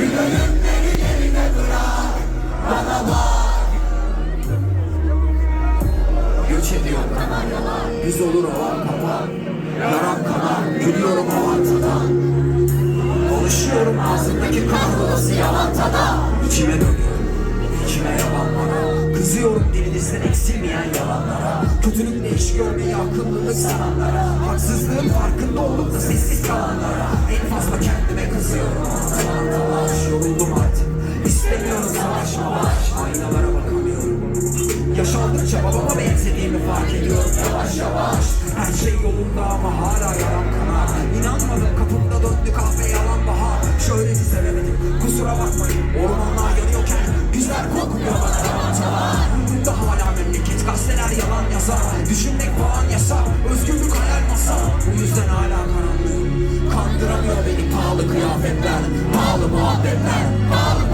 Gülünün beni yerine bırak Bana bak Göç ediyorum Biz olur o an kapan Gülüyorum o antadan Konuşuyorum ağzımdaki kahrolası İçime dönüyorum içime yalanlara Kızıyorum dilinizden eksilmeyen yalanlara. Kötülükle iş görmeyi akıllılık sananlara Haksızlığın farkında olup da sessiz kalanlara. En benzediğimi fark ediyorum. Yavaş yavaş. Her şey yolunda ama hala yaram kanar İnanmadım kapımda döndü kahve yalan bahar. Şöhreti sevemedim kusura bakmayın. Ormanlar yanıyorken güzel kokmuyor bana yalancalar Umurumda hala memleket gazeteler yalan yazar. Düşünmek falan yasak özgürlük hayal masal Bu yüzden hala karanlığım. Kandıramıyor beni pahalı kıyafetler Pahalı muhabbetler Pahalı